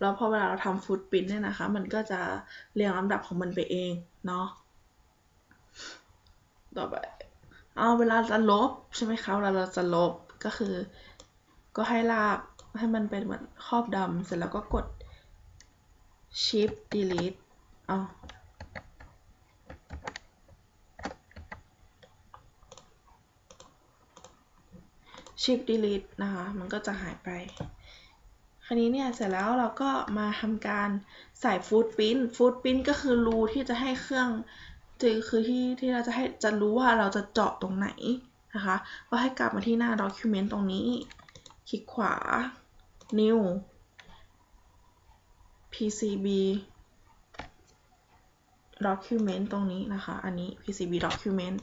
แล้วพอเวลาเราทำฟุตปิ้นเนี่ยนะคะ มันก็จะเรียงลำดับของมันไปเองเนาะต่อไปเอาเวลาจะลบใช่ไหมคะเวลาเราจะลบก็คือ ก็ให้ลากให้มันเป็นเหมือนครอบดำเสร็จแล้วก็กด shift delete เอา shift delete นะคะ มันก็จะหายไป คราวนี้เนี่ยเสร็จแล้วเราก็มาทำการใส่ฟูดปิ้นฟูดปิ้นก็คือรูที่จะให้เครื่องคือคือที่ที่เราจะให้จะรู้ว่าเราจะเจาะตรงไหนนะคะ ก็ให้กลับมาที่หน้า document ตรงนี้ คลิกขวา new PCB document ตรงนี้นะคะ อันนี้ PCB document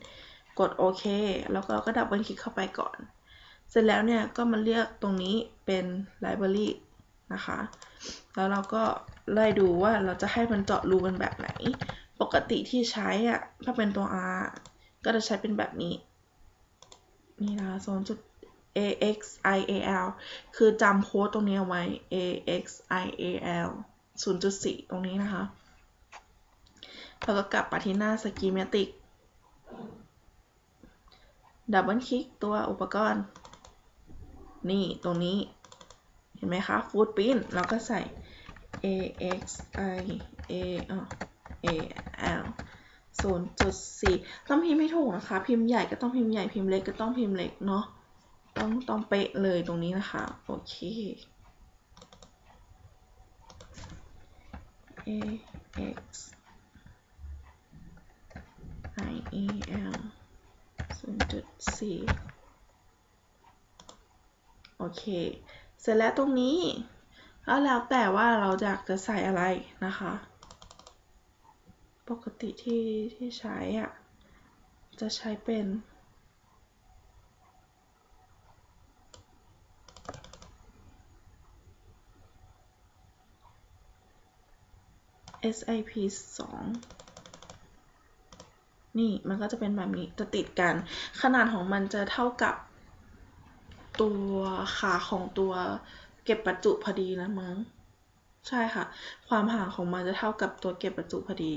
กดโอเค แล้วก็เราก็ดับเบิลคลิกเข้าไปก่อน เสร็จแล้วเนี่ยก็มาเลือกตรงนี้เป็น library นะคะ แล้วเราก็ไล่ดูว่าเราจะให้มันเจาะรูกันแบบไหน ปกติที่ใช้อะถ้าเป็นตัว R ก็จะใช้เป็นแบบนี้ นี่นะคะโซนจุด AXIAL คือจำโค้ดตรงนี้เอาไว้ AXIAL 0.4 ตรงนี้นะคะ แล้วก็กลับมาที่หน้า schematic ดับเบิลคลิกตัวอุปกรณ์ นี่ตรงนี้ เห็นไหมคะ footprint เราก็ใส่ A X I A A L 0.4 ต้องพิมพ์ให้ถูกนะคะ พิมพ์ใหญ่ก็ต้องพิมพ์ใหญ่ พิมพ์เล็กก็ต้องพิมพ์เล็กเนาะ ต้องต้องเป๊ะเลยตรงนี้นะคะ โอเค A X I A L 0.4 โอเค เสร็จแล้วตรงนี้แล้วแล้วแต่ว่าเราอยากจะใส่อะไรนะคะ ปกติที่ที่ใช้อะจะใช้เป็น SIP 2นี่มันก็จะเป็นแบบนี้จะติดกัน ขนาดของมันจะเท่ากับ ตัวขาของตัวเก็บประจุพอดีนะมั้งใช่ค่ะ ความห่างของมันจะเท่ากับตัวเก็บประจุพอดี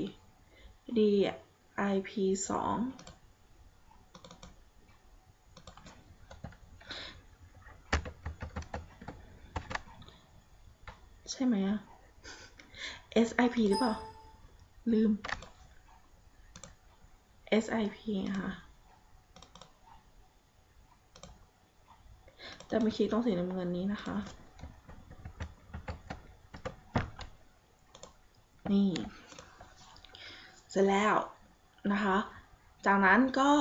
DIP 2ใช่ไหมอะ SIP หรือเปล่า ลืม SIP ค่ะ จะไม่คลิกตรงสีน้ำเงินนี้นะคะ นี่ เสร็จแล้วนะคะ จากนั้นก็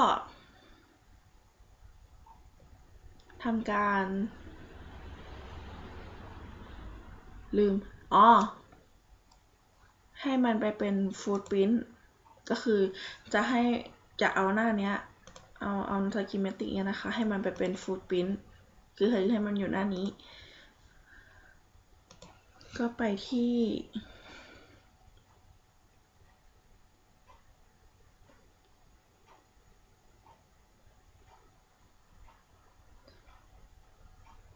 ทำการ ลืม อ๋อ ให้มันไปเป็นฟูดพิ้นก็คือจะให้จะเอาหน้าเนี้ย เอาเอาสกิมเมติกเนี่ยนะคะ ให้มันไปเป็นฟูดพิ้น คือให้มันอยู่หน้านี้ ก็ไปที่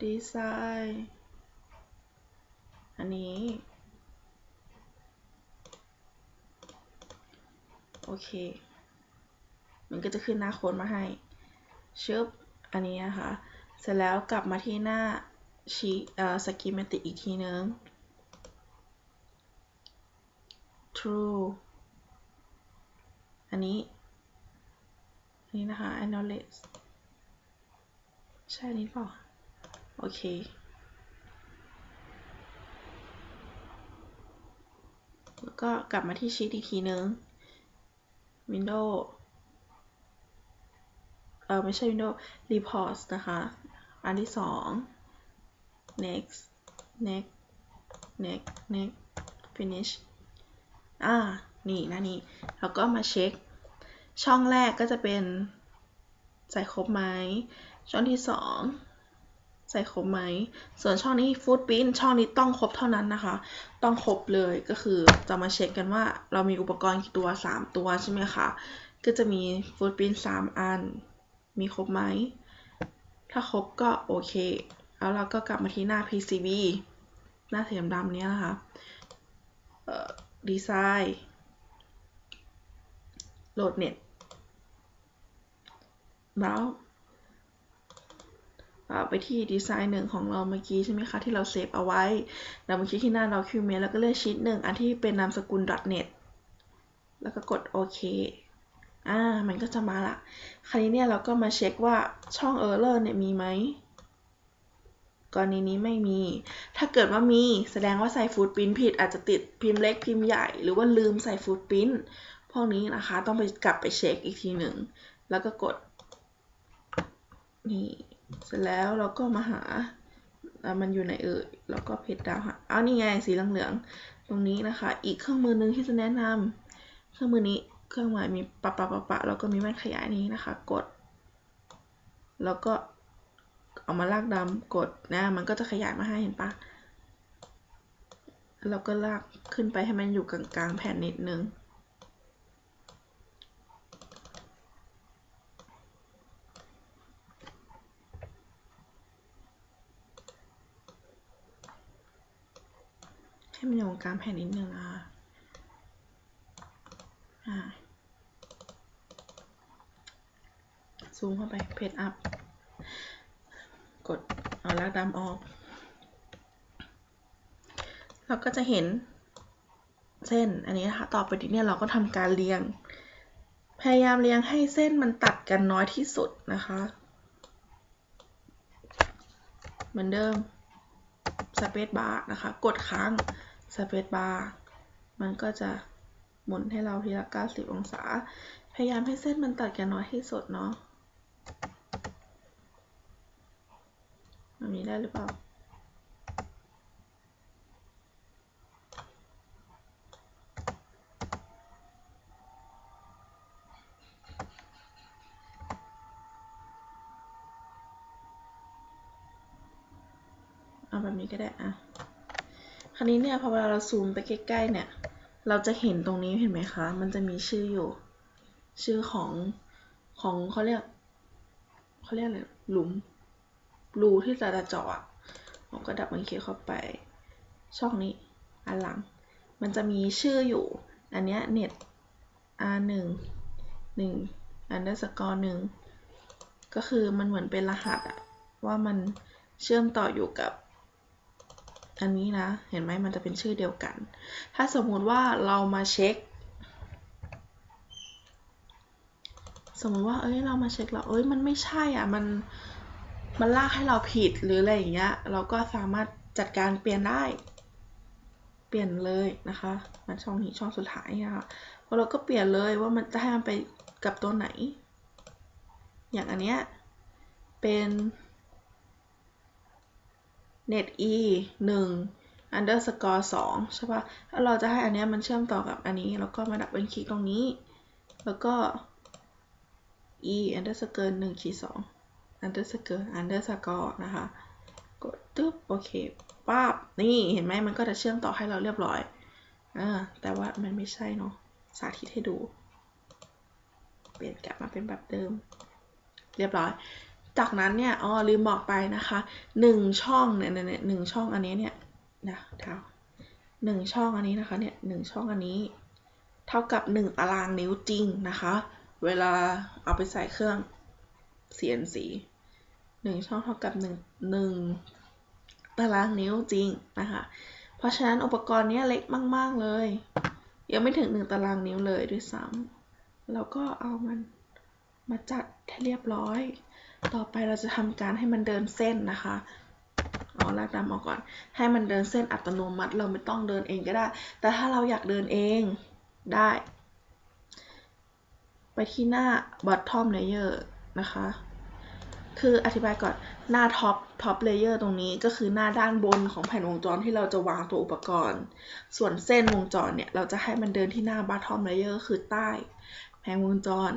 ดีไซน์อันนี้ โอเค มันก็จะขึ้นหน้าโค้ดมาให้ชึบอันนี้นะคะ เสร็จแล้วกลับมาที่หน้าชีเอ่อสกิมเมติอีกทีนึง true อันนี้ อันนี้นะคะ acknowledge ใช่นี้เปล่า โอเค แล้วก็กลับมาที่ชีตอีกทีนึง Windows เออไม่ใช่ Windows Report นะคะ อันที่สอง next next next next finish อ่า นี่นะนี่ แล้วก็มาเช็ค ช่องแรกก็จะเป็นใส่ครบไหม ช่องที่สองใส่ครบไหม ส่วนช่องนี้ฟูดปิ้นช่องนี้ต้องครบเท่านั้นนะคะ ต้องครบเลยก็คือจะมาเช็คกันว่าเรามีอุปกรณ์กี่ตัว 3 ตัวใช่ไหมคะ ก็จะมีฟูดปิ้น3 อัน มีครบไหม ถ้าครบก็โอเค แล้วเราก็กลับมาที่หน้า PCB หน้าสีดำๆนี้นะคะดีไซน์โหลดเน็ตแล้วไปที่ดีไซน์หนึ่งของเราเมื่อกี้ใช่ไหมคะ ที่เราเซฟเอาไว้ เรามาคลิกที่หน้า document แล้วก็เลือกชีตหนึ่งอันที่เป็นนามสกุล .net แล้วก็กดโอเค อ่า มันก็จะมาละ คราวนี้เนี่ยเราก็มาเช็คว่าช่อง error เนี่ยมีไหม กรณีนี้ไม่มี ถ้าเกิดว่ามีแสดงว่าใส่ฟูดพิ้นผิด อาจจะติดพิมพ์เล็กพิมพ์ใหญ่ หรือว่าลืมใส่ฟูดพิ้นพวกนี้นะคะ ต้องไปกลับไปเช็คอีกทีหนึ่ง แล้วก็กด นี่ เสร็จแล้วเราก็มาหา มันอยู่ในเอ่ย แล้วก็เพจดาวหาอ้าวนี่ไงสีเหลืองๆ ตรงนี้นะคะ อีกเครื่องมือนึงที่จะแนะนำเครื่องมือนี้ เครื่องหมายมีปะปะปะปะแล้วก็มีแว่นขยายนี้นะคะ กด แล้วก็เอามาลากดำกดนะมันก็จะขยายมาให้เห็นปะแล้วก็ลากขึ้นไปให้มันอยู่กลางๆแผ่นนิดนึงให้มันอยู่กลางแผ่นนิดนึงนะคะ ซูมเข้าไปเพจอัพ กดเอาลากดำออก เราก็จะเห็นเส้นอันนี้นะคะ ต่อไปนี้เนี่ยเราก็ทำการเรียง พยายามเรียงให้เส้นมันตัดกันน้อยที่สุดนะคะ เหมือนเดิมสเปซบาร์นะคะ กดค้างสเปซบาร์มันก็จะหมุนให้เราทีละ 90 องศา พยายามให้เส้นมันตัดกันน้อยที่สุดเนาะ แบบนี้ได้หรือเปล่าเอาแบบนี้ก็ได้อะคราวนี้เนี่ยพอเวลาเราซูมไปใกล้ๆเนี่ย เราจะเห็นตรงนี้เห็นไหมคะ มันจะมีชื่ออยู่ ชื่อของของเขาเรียกเขาเรียกอะไรหลุม รูที่จะเจาะผมก็ดับมันคลิกเข้าไป ช่องนี้อันหลัง มันจะมีชื่ออยู่ อันเนี้ย net r 1 1 underscore 1ก็คือมันเหมือนเป็นรหัสอะว่ามันเชื่อมต่ออยู่กับอันนี้นะ เห็นไหมมันจะเป็นชื่อเดียวกัน ถ้าสมมุติว่าเรามาเช็ค สมมติว่า เอ้ย เรามาเช็คแล้ว เอ้ย มันไม่ใช่อะ มัน มันลากให้เราผิดหรืออะไรอย่างเงี้ย เราก็สามารถจัดการเปลี่ยนได้ เปลี่ยนเลยนะคะ มันช่องนี้ช่องสุดท้ายนะคะพอเราก็เปลี่ยนเลยว่ามันจะให้มันไปกับตัวไหน อย่างอันเนี้ยเป็น net e 1 underscore 2ใช่ปะถ้าเราจะให้อันเนี้ยมันเชื่อมต่อกับอันนี้ แล้วก็มาดับเบิลคลิกตรงนี้ แล้วก็ e underscore 1ขีด2 underscore underscore นะคะ กดตึ๊บโอเคป๊าบนี่เห็นไหมมันก็จะเชื่อมต่อให้เราเรียบร้อยอ่าแต่ว่ามันไม่ใช่เนาะสาธิตให้ดู เปลี่ยนกลับมาเป็นแบบเดิม เรียบร้อย จากนั้นเนี่ยอ๋อลืมบอกไปนะคะหนึ่งช่องเนี่ยเนี่ยหนึ่งช่องอันนี้เนี่ยนะเท่าหนึ่งช่องอันนี้นะคะเนี่ยหนึ่งช่องอันนี้ เท่ากับหนึ่งตารางนิ้วจริงนะคะ เวลาเอาไปใส่เครื่อง CNC หนึ่งช่องเท่ากับหนึ่งหนึ่งตารางนิ้วจริงนะคะ เพราะฉะนั้นอุปกรณ์นี้เล็กมาก ๆ เลย ยังไม่ถึงหนึ่งตารางนิ้วเลยด้วยซ้ำเราก็เอามันมาจัดให้เรียบร้อย ต่อไปเราจะทำการให้มันเดินเส้นนะคะเอาลากดำออกก่อน ให้มันเดินเส้นอัตโนมัติเราไม่ต้องเดินเองก็ได้ แต่ถ้าเราอยากเดินเองได้ ไปที่หน้า bottom layer นะคะ คืออธิบายก่อนหน้าท็อปท็อปเลเยอร์ตรงนี้ก็คือหน้าด้านบนของแผ่นวงจรที่เราจะวางตัวอุปกรณ์ ส่วนเส้นวงจรเนี่ย เราจะให้มันเดินที่หน้าบัตทอมเลเยอร์คือใต้แผงวงจร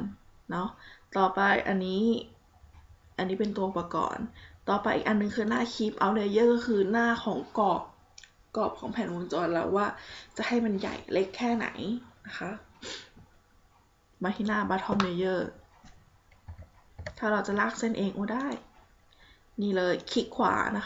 เนาะต่อไปอันนี้ อันนี้เป็นตัวอุปกรณ์ ต่อไปอีกอันนึงคือหน้าคีปเอาเลเยอร์ก็คือหน้าของกรอบกรอบของแผ่นวงจรแล้วว่าจะให้มันใหญ่เล็กแค่ไหนนะคะมาที่หน้า bottom layer ถ้าเราจะลากเส้นเองโอ้ได้ นี่เลยคลิกขวานะคะ